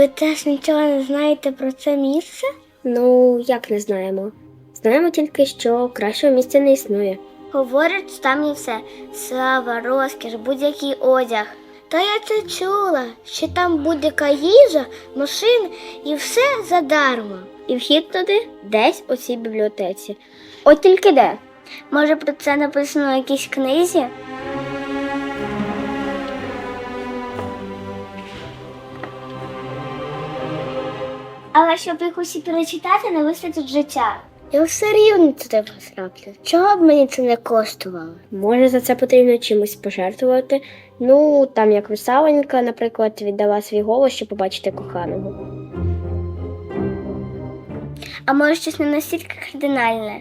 ви теж нічого не знаєте про це місце? Ну, як не знаємо. Знаємо тільки, що кращого місця не існує. Говорять, що там є все слава, розкіш, будь-який одяг. Та я це чула, що там будь-яка їжа, машини і все задарма. І вхід туди десь у цій бібліотеці. От тільки де? Може про це написано в якійсь книзі? Але щоб їх усі перечитати, не вистачить життя. Я все рівно туди потраплю. Чого б мені це не коштувало? Може, за це потрібно чимось пожертвувати. Ну, там як русаленька, наприклад, віддала свій голос, щоб побачити коханого. А може щось не настільки кардинальне?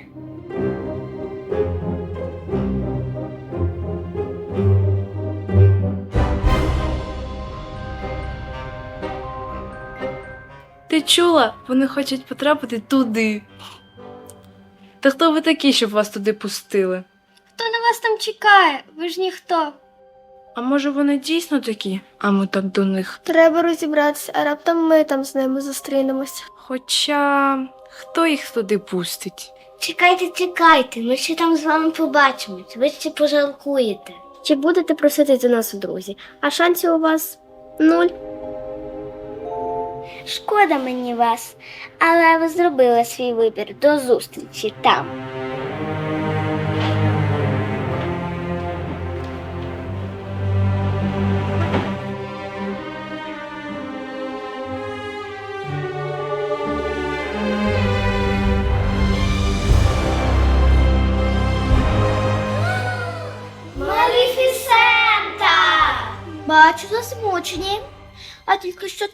Ти чула? Вони хочуть потрапити туди. Та хто ви такі, щоб вас туди пустили? Хто на вас там чекає? Ви ж ніхто. А може вони дійсно такі, а ми так до них. Треба розібратися, а раптом ми там з ними зустрінемося. Хоча хто їх туди пустить? Чекайте, чекайте, ми ще там з вами побачимось. Ви ще пожалкуєте. Чи будете просити до нас у друзі? А шансів у вас нуль. Шкода мені вас, але ви зробили свій вибір до зустрічі там. Маліфісента! Бачу, засмучені. А тільки що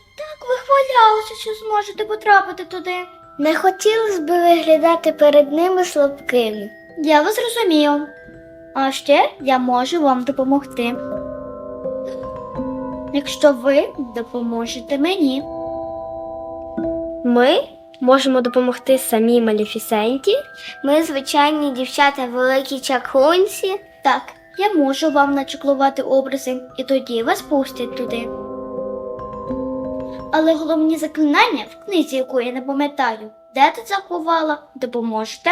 так вихвалялися, що зможете потрапити туди. Не хотілося б виглядати перед ними слабкими. Я вас розумію. А ще я можу вам допомогти. Якщо ви допоможете мені. Ми можемо допомогти самій Маліфісенті. Ми звичайні дівчата великі чаклунці. Так, я можу вам начеклувати образи, і тоді вас пустять туди. Але головні заклинання в книзі, яку я не пам'ятаю, де ти заховала, допоможете?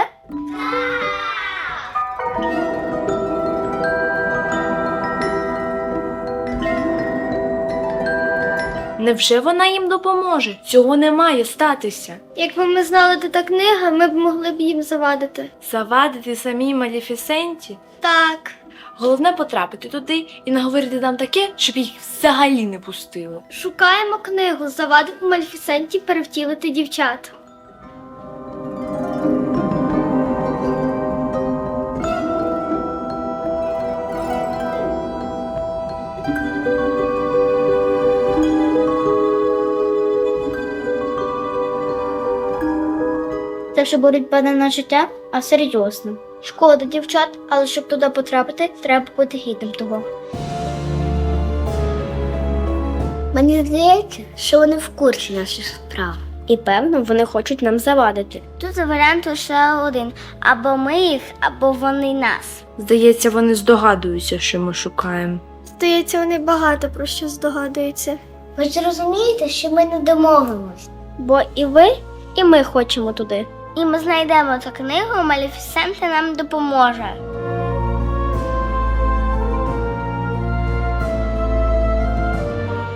Невже вона їм допоможе? Цього не має статися. Якби ми знали, де та книга, ми б могли б їм завадити. Завадити самій Маліфісенті? Так. Головне потрапити туди і наговорити нам таке, щоб їх взагалі не пустили. Шукаємо книгу, завадити Мальфісенті перевтілити дівчат. Це вже боротьба не на життя, а серйозно. Шкода дівчат, але щоб туди потрапити, треба бути гідним того. Мені здається, що вони в курсі наших справ. І певно, вони хочуть нам завадити. Тут варіант лише один: або ми їх, або вони нас. Здається, вони здогадуються, що ми шукаємо. Здається, вони багато про що здогадуються. Ви ж розумієте, що ми не домовимось. Бо і ви, і ми хочемо туди. І ми знайдемо цю книгу, Малефісента нам допоможе.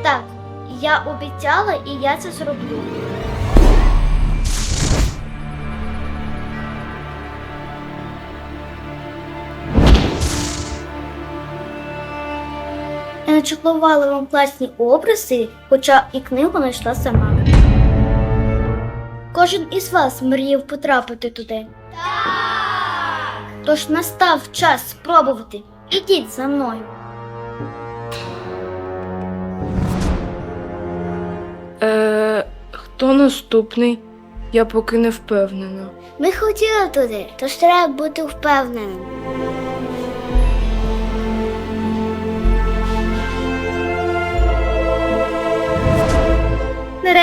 Так, я обіцяла і я це зроблю. Я начеклувала вам класні образи, хоча і книгу знайшла сама. Кожен із вас мріяв потрапити туди. Так! Тож настав час спробувати. Ідіть за мною. Е, хто наступний? Я поки не впевнена. Ми хотіли туди, тож треба бути впевненим.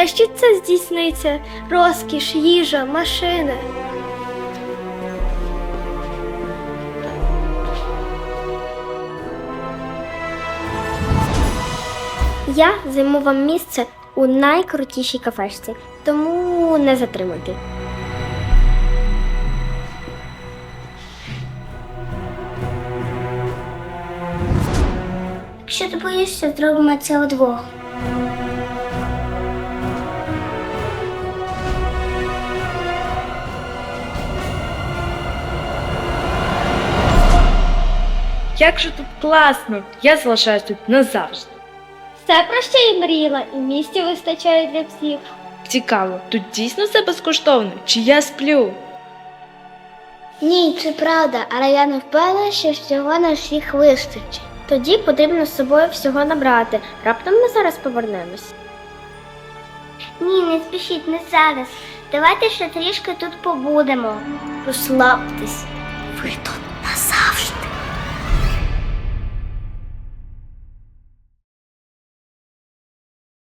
Нарешті це здійсниться розкіш, їжа, машини. Я займу вам місце у найкрутішій кафешці, тому не затримуйте. Якщо ти боїшся, зробимо це удвох. Як же тут класно! Я залишаюсь тут назавжди. Все про що і мріяла, і місця вистачає для всіх. Цікаво, тут дійсно все безкоштовно? Чи я сплю? Ні, це правда, але я не впевнена, що всього на всіх вистачить. Тоді потрібно з собою всього набрати. Раптом ми зараз повернемось. Ні, не спішіть, не зараз. Давайте ще трішки тут побудемо. Розслабтесь. Ви тут